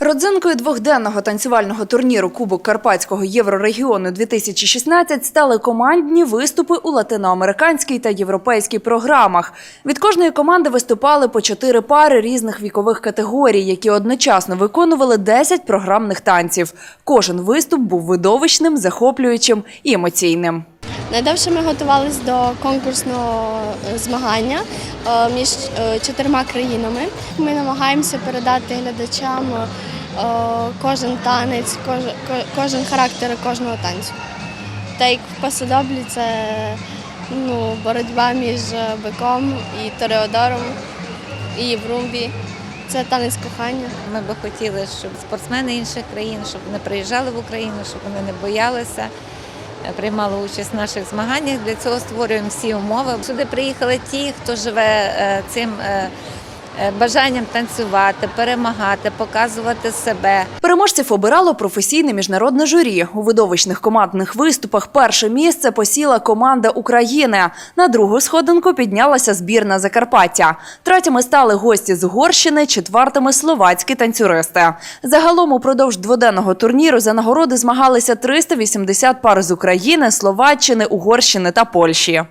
Родзинкою двохденного танцювального турніру Кубок Карпатського Єврорегіону 2016 стали командні виступи у латиноамериканській та європейській програмах. Від кожної команди виступали по чотири пари різних вікових категорій, які одночасно виконували 10 програмних танців. Кожен виступ був видовищним, захоплюючим і емоційним. Найдовше ми готувалися до конкурсного е, змагання е, між е, чотирма країнами. Ми намагаємося передати глядачам кожен танець, кожен характер кожного танцю. Та як в посадоблі це ну, боротьба між биком і тореодором, і в румбі. Це танець кохання. Ми би хотіли, щоб спортсмени інших країн, щоб вони приїжджали в Україну, щоб вони не боялися, приймали участь в наших змаганнях. Для цього створюємо всі умови. Сюди приїхали ті, хто живе е, цим е, бажанням танцювати, перемагати, показувати себе. Переможців обирало професійне міжнародне журі. У видовищних командних виступах перше місце посіла команда України. На другу сходинку піднялася збірна Закарпаття. Третіми стали гості з Угорщини, четвертими словацькі танцюристи. Загалом упродовж дводенного турніру за нагороди змагалися 380 пар з України, Словаччини, Угорщини та Польщі.